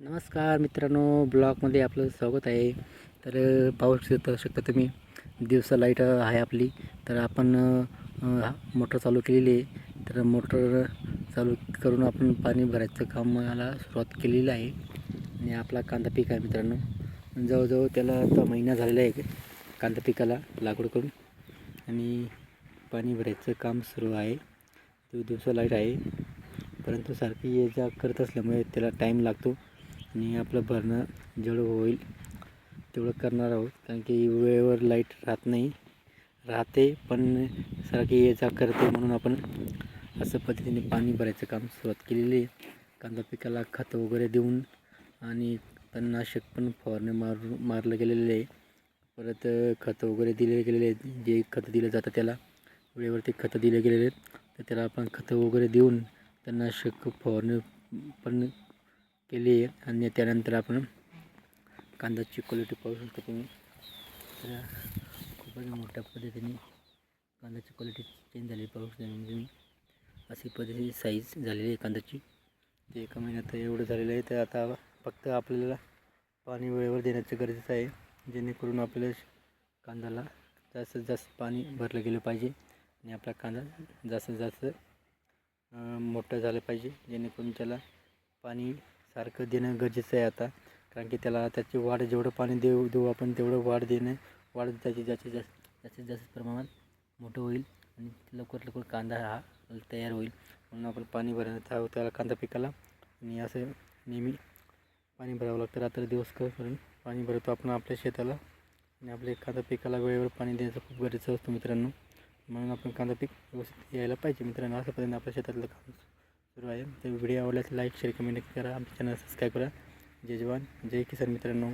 नमस्कार मित्रांनो ब्लॉगमध्ये आपलं स्वागत आहे. तर पाऊस पाहू शकता शकता तुम्ही दिवसा लाइट आहे आपली. तर आपण मोटर चालू केलेली आहे. तर मोटर चालू करून आपण पाणी भरायचं कामाला सुरुवात केलेली आहे. आणि आपला कांदा पीक आहे मित्रांनो. जवळजवळ त्याला आता महिना झालेला आहे. कांदा पिकाला लागवड करून. आणि पाणी भरायचं काम सुरू आहे. तो दिवसा लाइट आहे. परंतु सारखी ये जा करत असल्यामुळे त्याला टाईम लागतो. आणि आपलं भरणं जेवढं होईल तेवढं करणार आहोत. कारण की वेळेवर लाइट राहत नाही. राहते पण सारखी ये जा करते म्हणून आपण असं पद्धतीने पाणी भरायचं काम सुरुवात केलेली आहे. कांदा पिकाला खतं वगैरे देऊन आणि तणनाशक पण फवारणे मार मारलं गेलेलं आहे. परत खतं वगैरे दिले गेलेले आहेत. जे खतं दिलं जातं त्याला वेळेवरती खतं दिले गेलेले आहेत. तर त्याला आपण खतं वगैरे देऊन तणनाशक फवारणे पण केली आहे. आणि त्यानंतर आपण कांद्याची क्वालिटी पाहू शकतो तुम्ही. तर खूपच मोठ्या पद्धतीने कांद्याची क्वालिटी चेंज झाली पाहू शकता म्हणजे तुम्ही अशी पद्धतीची साईज झालेली आहे कांद्याची. ते एका महिन्यात एवढं झालेलं आहे. तर आता फक्त आपल्याला पाणी वेळेवर देण्याचं गरजेचं आहे. जेणेकरून आपल्याला कांद्याला जास्तीत जास्त पाणी भरलं गेलं पाहिजे. आणि आपला कांदा जास्तीत जास्त मोठा मोठं झालं पाहिजे. जेणेकरून त्याला पाणी सारखं देणं गरजेचं आहे आता. कारण की त्याला त्याची वाढ जेवढं पाणी देऊ देऊ आपण तेवढं वाढ देणं वाढ त्याची जास्तीत जास्त जास्तीत जास्त प्रमाणात मोठं होईल आणि लवकर लवकर कांदा हा तयार होईल. म्हणून आपण पाणी भरण्यात हवं त्याला कांदा पिकाला. आणि असं नेहमी पाणी भरावं लागतं. रात्र दिवस करून पाणी भरतो आपण आपल्या शेताला. आणि आपल्या कांदा पिकाला वेळेवर पाणी देण्याचं खूप गरजेचं असतं मित्रांनो. म्हणून आपण कांदा पीक व्यवस्थित यायला पाहिजे मित्रांनो. अशा पद्धतीने आपल्या शेतातलं काम आहे. तर व्हिडिओ आवडल्यास लाईक शेअर कमेंट करा. आमच्या चॅनल सबस्क्राईब करा. जय जवान. जय किसान मित्रांनो.